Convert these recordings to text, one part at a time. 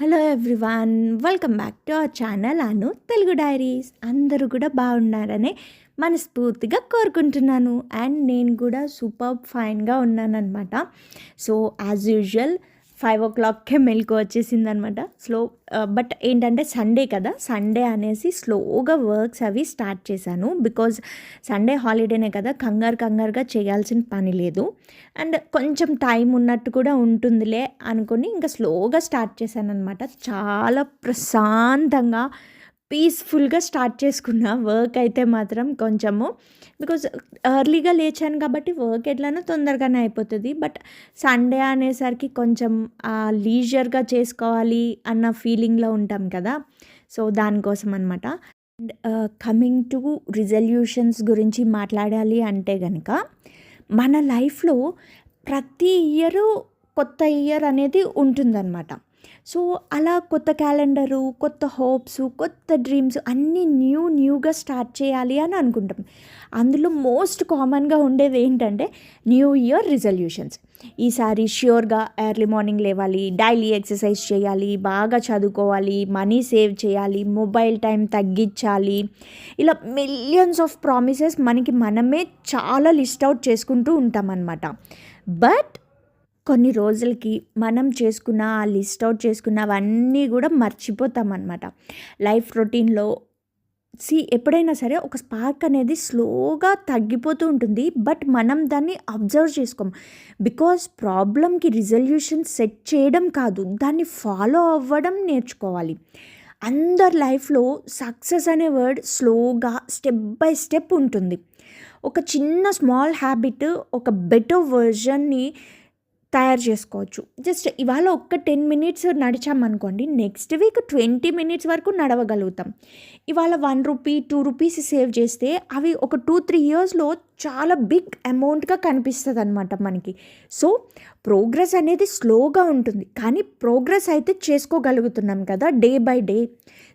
Hello everyone welcome back to our channel Anu Telugu diaries. అందరూ కూడా బాగున్నారని మనస్ఫూర్తిగా కోరుకుంటున్నాను. అండ్ నేను కూడా సూపర్ ఫైన్గా ఉన్నానన్నమాట. సో యాజ్ యూజువల్ ఫైవ్ ఓ క్లాక్కే మెలకు వచ్చేసింది అనమాట స్లో బట్ ఏంటంటే సండే కదా సండే అనేసి స్లోగా వర్క్స్ అవి స్టార్ట్ చేశాను. బికాజ్ సండే హాలిడేనే కదా కంగారు కంగారుగా చేయాల్సిన పని లేదు. అండ్ కొంచెం టైం ఉన్నట్టు కూడా ఉంటుందిలే అనుకుని ఇంకా స్లోగా స్టార్ట్ చేశాను అనమాట చాలా ప్రశాంతంగా పీస్ఫుల్గా స్టార్ట్ చేసుకున్న వర్క్ అయితే మాత్రం కొంచెము బికాజ్ ఎర్లీగా లేచాను కాబట్టి వర్క్ ఎట్లనో తొందరగానే అయిపోతుంది. బట్ సండే అనేసరికి కొంచెం లీజర్గా చేసుకోవాలి అన్న ఫీలింగ్లో ఉంటాం కదా. సో దానికోసం అనమాట అండ్ కమింగ్ టు రిజల్యూషన్స్ గురించి మాట్లాడాలి అంటే కనుక మన లైఫ్లో ప్రతి ఇయరు కొత్త ఇయర్ అనేది ఉంటుందన్నమాట. సో అలా కొత్త క్యాలెండరు కొత్త హోప్స్ కొత్త డ్రీమ్స్ అన్నీ న్యూ న్యూగా స్టార్ట్ చేయాలి అని అనుకుంటాం. అందులో మోస్ట్ కామన్గా ఉండేది ఏంటంటే న్యూ ఇయర్ రిజల్యూషన్స్. ఈసారి ష్యూర్గా ఎర్లీ మార్నింగ్ లేవాలి డైలీ ఎక్సర్సైజ్ చేయాలి బాగా చదువుకోవాలి మనీ సేవ్ చేయాలి మొబైల్ టైం తగ్గించాలి. ఇలా మిలియన్స్ ఆఫ్ ప్రామిసెస్ మనకి మనమే చాలా లిస్ట్ అవుట్ చేసుకుంటూ ఉంటామన్నమాట. బట్ కొన్ని రోజులకి మనం చేసుకున్న ఆ లిస్ట్ అవుట్ చేసుకున్నవన్నీ కూడా మర్చిపోతాం అనమాట లైఫ్ రొటీన్లో సి ఎప్పుడైనా సరే ఒక స్పార్క్ అనేది స్లోగా తగ్గిపోతూ ఉంటుంది. బట్ మనం దాన్ని అబ్జర్వ్ చేసుకోం. బికాస్ ప్రాబ్లమ్కి రిజల్యూషన్ సెట్ చేయడం కాదు దాన్ని ఫాలో అవ్వడం నేర్చుకోవాలి. అందరి లైఫ్లో సక్సెస్ అనే వర్డ్ స్లోగా స్టెప్ బై స్టెప్ ఉంటుంది. ఒక చిన్న స్మాల్ హ్యాబిట్ ఒక బెటర్ వర్జన్ని తయారు చేసుకోవచ్చు. జస్ట్ ఇవాళ ఒక్క టెన్ మినిట్స్ నడిచామనుకోండి నెక్స్ట్ వీక్ ట్వంటీ మినిట్స్ వరకు నడవగలుగుతాం. ఇవాళ one rupee two rupees save చేస్తే అవి ఒక టూ త్రీ ఇయర్స్లో చాలా బిగ్ అమౌంట్గా కనిపిస్తుంది అనమాట మనకి. సో ప్రోగ్రెస్ అనేది స్లోగా ఉంటుంది. కానీ ప్రోగ్రెస్ అయితే చేసుకోగలుగుతున్నాం కదా డే బై డే.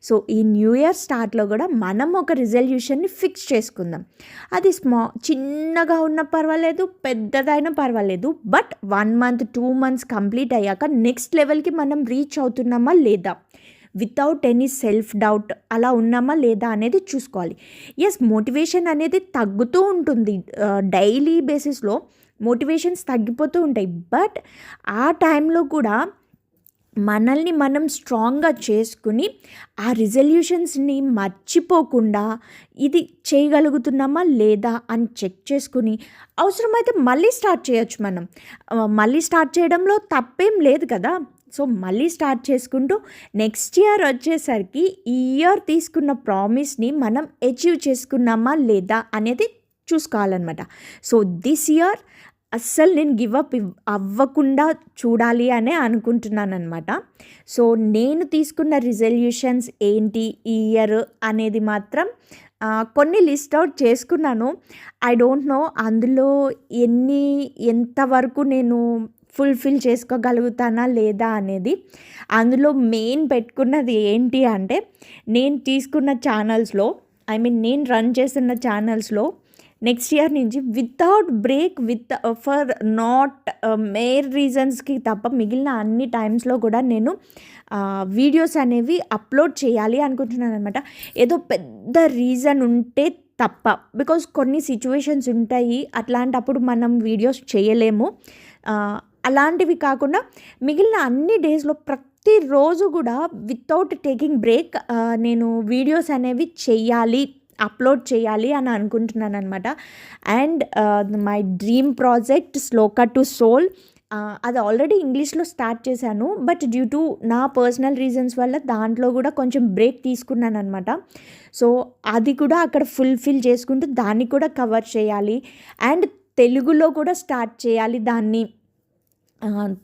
సో ఈ న్యూ ఇయర్ స్టార్ట్లో కూడా మనం ఒక రిజల్యూషన్ని ఫిక్స్ చేసుకుందాం. అది స్మా చిన్నగా ఉన్న పర్వాలేదు పెద్దదైనా పర్వాలేదు. But one month two months complete అయ్యాక నెక్స్ట్ లెవెల్కి మనం రీచ్ అవుతున్నామా లేదా? వితౌట్ ఎనీ సెల్ఫ్ డౌట్ అలా ఉన్నామా లేదా అనేది చూసుకోవాలి. ఎస్ మోటివేషన్ అనేది తగ్గుతూ ఉంటుంది. డైలీ బేసిస్లో మోటివేషన్స్ తగ్గిపోతూ ఉంటాయి. బట్ ఆ టైంలో కూడా మనల్ని మనం స్ట్రాంగ్గా చేసుకుని ఆ రిజల్యూషన్స్ని మర్చిపోకుండా ఇది చేయగలుగుతున్నామా లేదా అని చెక్ చేసుకుని అవసరమైతే మళ్ళీ స్టార్ట్ చేయొచ్చు మనం. మళ్ళీ స్టార్ట్ చేయడంలో తప్పేం లేదు కదా. సో మళ్ళీ స్టార్ట్ చేసుకుంటూ నెక్స్ట్ ఇయర్ వచ్చేసరికి ఈ ఇయర్ తీసుకున్న ప్రామిస్ని మనం అచీవ్ చేసుకున్నామా లేదా అనేది చూసుకోవాలన్నమాట. సో దిస్ ఇయర్ అస్సలు నేను గివప్ అవ్వకుండా చూడాలి అనే అనుకుంటున్నాను అనమాట సో నేను తీసుకున్న రిజల్యూషన్స్ ఏంటి ఈ ఇయర్ అనేది మాత్రం కొన్ని లిస్ట్ అవుట్ చేసుకున్నాను. ఐ డోంట్ నో అందులో ఎన్ని ఎంతవరకు నేను ఫుల్ఫిల్ చేసుకోగలుగుతానా లేదా అనేది అందులో మెయిన్ పెట్టుకున్నది ఏంటి అంటే నేను తీసుకున్న ఛానల్స్లో ఐ మీన్ నేను రన్ చేస్తున్న ఛానల్స్లో నెక్స్ట్ ఇయర్ నుంచి without break with for not mere రీజన్స్కి తప్ప మిగిలిన అన్ని టైమ్స్లో కూడా నేను వీడియోస్ అనేవి అప్లోడ్ చేయాలి అనుకుంటున్నాను అనమాట ఏదో పెద్ద రీజన్ ఉంటే తప్ప బికాజ్ కొన్ని సిచ్యువేషన్స్ ఉంటాయి అట్లాంటప్పుడు మనం వీడియోస్ చేయలేము. అలాంటివి కాకుండా మిగిలిన అన్ని డేస్లో ప్రతిరోజు కూడా వితౌట్ టేకింగ్ బ్రేక్ నేను వీడియోస్ అనేవి చెయ్యాలి అప్లోడ్ చేయాలి అని అనుకుంటున్నాను అనమాట and my dream project Sloka to soul అది ఆల్రెడీ ఇంగ్లీష్లో స్టార్ట్ చేశాను. బట్ డ్యూ టు నా పర్సనల్ రీజన్స్ వల్ల దాంట్లో కూడా కొంచెం బ్రేక్ తీసుకున్నాను అనమాట సో అది కూడా అక్కడ ఫుల్ఫిల్ చేసుకుంటూ దాన్ని కూడా కవర్ చేయాలి. అండ్ తెలుగులో కూడా స్టార్ట్ చేయాలి దాన్ని.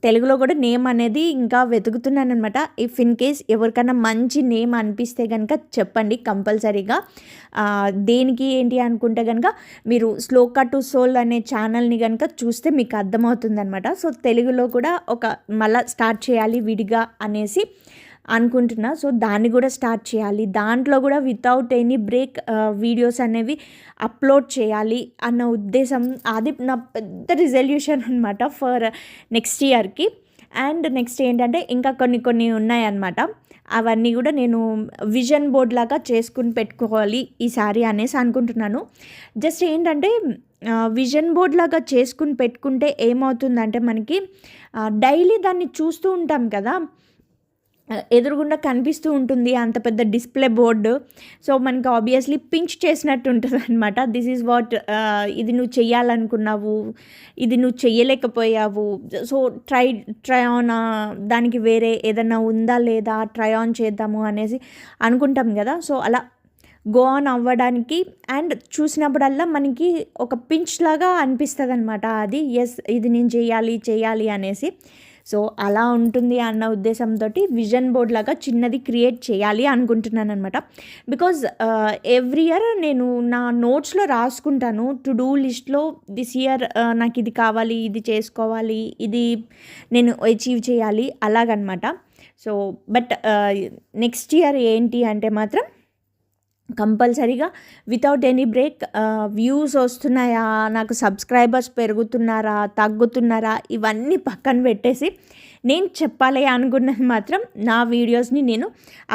తెలుగులో కూడా నేమ్ అనేది ఇంకా వెతుకుతున్నాను అనమాట ఇఫ్ ఇన్ కేస్ ఎవరికైనా మంచి నేమ్ అనిపిస్తే కనుక చెప్పండి కంపల్సరీగా. దేనికి ఏంటి అనుకుంటే కనుక మీరు స్లోకా టు సోల్ అనే ఛానల్ని కనుక చూస్తే మీకు అర్థమవుతుంది అనమాట సో తెలుగులో కూడా ఒక మళ్ళీ స్టార్ట్ చేయాలి విడిగా అనేసి. అనుకుంటున్నా. సో దాన్ని కూడా స్టార్ట్ చేయాలి. దాంట్లో కూడా వితౌట్ ఎనీ బ్రేక్ వీడియోస్ అనేవి అప్లోడ్ చేయాలి అన్న ఉద్దేశం. అది నా పెద్ద రిజల్యూషన్ అనమాట ఫర్ నెక్స్ట్ ఇయర్కి అండ్ నెక్స్ట్ ఏంటంటే ఇంకా కొన్ని కొన్ని ఉన్నాయన్నమాట. అవన్నీ కూడా నేను విజన్ బోర్డ్ లాగా చేసుకుని పెట్టుకోవాలి ఈసారి అనేసి అనుకుంటున్నాను. జస్ట్ ఏంటంటే విజన్ బోర్డ్ లాగా చేసుకుని పెట్టుకుంటే ఏమవుతుందంటే మనకి డైలీ దాన్ని చూస్తూ ఉంటాం కదా. ఎదురుగుండా కనిపిస్తూ ఉంటుంది అంత పెద్ద డిస్ప్లే బోర్డు. సో మనకి ఆబ్వియస్లీ పించ్ చేసినట్టు ఉంటుంది అనమాట దిస్ ఈజ్ వాట్ ఇది నువ్వు చెయ్యాలనుకున్నావు ఇది నువ్వు చెయ్యలేకపోయావు. సో ట్రై ట్రై ఆన్ దానికి వేరే ఏదైనా ఉందా లేదా ట్రై ఆన్ చేద్దాము అనేసి అనుకుంటాం కదా. సో అలా గో ఆన్ అవ్వడానికి అండ్ చూసినప్పుడల్లా మనకి ఒక పించ్ లాగా అనిపిస్తుంది అనమాట అది ఎస్ ఇది నేను చేయాలి చేయాలి అనేసి. సో అలా ఉంటుంది అన్న ఉద్దేశంతో విజన్ బోర్డ్ లాగా చిన్నది క్రియేట్ చేయాలి అనుకుంటున్నాను అనమాట బికాజ్ ఎవ్రీ ఇయర్ నేను నా నోట్స్లో రాసుకుంటాను. టు డూ లిస్ట్లో దిస్ ఇయర్ నాకు ఇది కావాలి ఇది చేసుకోవాలి ఇది నేను అచీవ్ చేయాలి అలాగనమాట. సో బట్ నెక్స్ట్ ఇయర్ ఏంటి అంటే మాత్రం కంపల్సరీగా వితౌట్ ఎనీ బ్రేక్ వ్యూస్ వస్తున్నాయా? నాకు సబ్స్క్రైబర్స్ పెరుగుతున్నారా? తగ్గుతున్నారా? ఇవన్నీ పక్కన పెట్టేసి నేను చెప్పాలి అనుకున్నది మాత్రం నా వీడియోస్ని నేను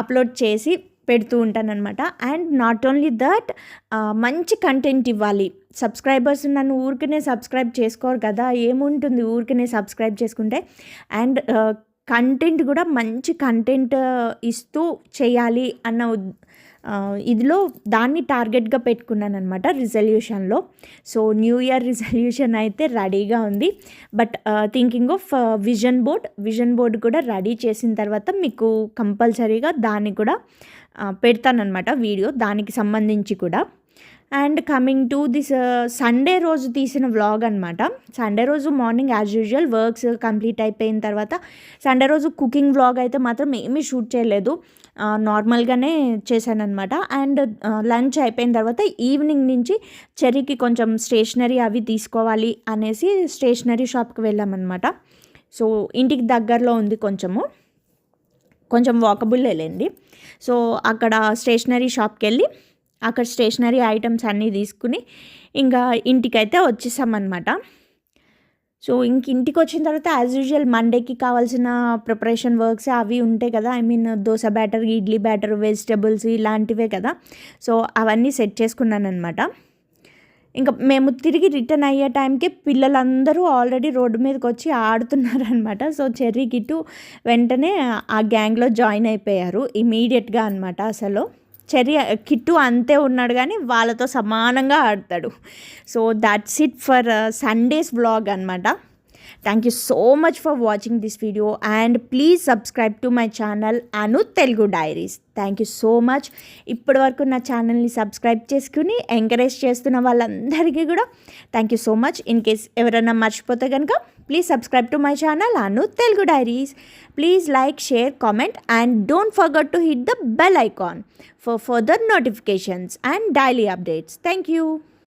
అప్లోడ్ చేసి పెడుతూ ఉంటానన్నమాట. అండ్ నాట్ ఓన్లీ దట్ మంచి కంటెంట్ ఇవ్వాలి. సబ్స్క్రైబర్స్ నన్ను ఊరికనే సబ్స్క్రైబ్ చేసుకోరు కదా? ఏముంటుంది ఊరికనే సబ్స్క్రైబ్ చేసుకుంటే? అండ్ కంటెంట్ కూడా మంచి కంటెంట్ ఇస్తూ చేయాలి అన్న ఇదిలో దాన్ని టార్గెట్గా పెట్టుకున్నాను అనమాట రిజల్యూషన్లో. సో న్యూ ఇయర్ రిజల్యూషన్ అయితే రెడీగా ఉంది. But thinking of vision board vision board కూడా రెడీ చేసిన తర్వాత మీకు కంపల్సరీగా దాన్ని కూడా పెడతానమాట వీడియో దానికి సంబంధించి కూడా. And coming to this Sunday రోజు తీసిన వ్లాగ్ అనమాట సండే రోజు morning as usual works complete అయిపోయిన తర్వాత సండే రోజు కుకింగ్ వ్లాగ్ అయితే మాత్రం ఏమీ షూట్ చేయలేదు. నార్మల్గానే చేశానమాట అండ్ లంచ్ అయిపోయిన తర్వాత ఈవినింగ్ నుంచి చెర్రీకి కొంచెం స్టేషనరీ అవి తీసుకోవాలి అనేసి స్టేషనరీ షాప్కి వెళ్ళామన్నమాట. సో ఇంటికి దగ్గరలో ఉంది కొంచెము. కొంచెం వాకబుల్ వెళ్ళండి సో అక్కడ స్టేషనరీ షాప్కి వెళ్ళి అక్కడ స్టేషనరీ ఐటమ్స్ అన్నీ తీసుకుని ఇంకా ఇంటికైతే వచ్చేసామన్నమాట. సో ఇంక ఇంటికి వచ్చిన తర్వాత యాజ్ యూజువల్ మండేకి కావాల్సిన ప్రిపరేషన్ వర్క్స్ అవి ఉంటాయి కదా I mean dosa batter idli batter vegetables ఇలాంటివే కదా. సో అవన్నీ సెట్ చేసుకున్నాను అనమాట ఇంకా మేము తిరిగి రిటర్న్ అయ్యే టైంకి పిల్లలందరూ ఆల్రెడీ రోడ్డు మీదకి వచ్చి ఆడుతున్నారనమాట సో చెర్రీ గిట్టు వెంటనే ఆ గ్యాంగ్లో జాయిన్ అయిపోయారు ఇమీడియట్గా అనమాట అసలు. చర్య కిట్టు అంతే ఉన్నాడు కానీ వాళ్ళతో సమానంగా ఆడతాడు. So that's it for Sunday's vlog అనమాట thank you so much for watching this video and please subscribe to my channel Anu Telugu diaries thank you so much ఇప్పటి వరకు నా ఛానల్ని సబ్స్క్రైబ్ చేసుకుని ఎంకరేజ్ చేస్తున్న వాళ్ళందరికీ కూడా thank you so much in case ఎవరైనా మర్చిపోతే కనుక please subscribe to my channel Anu Telugu diaries please like share comment and don't forget to hit the bell icon for further notifications and daily updates thank you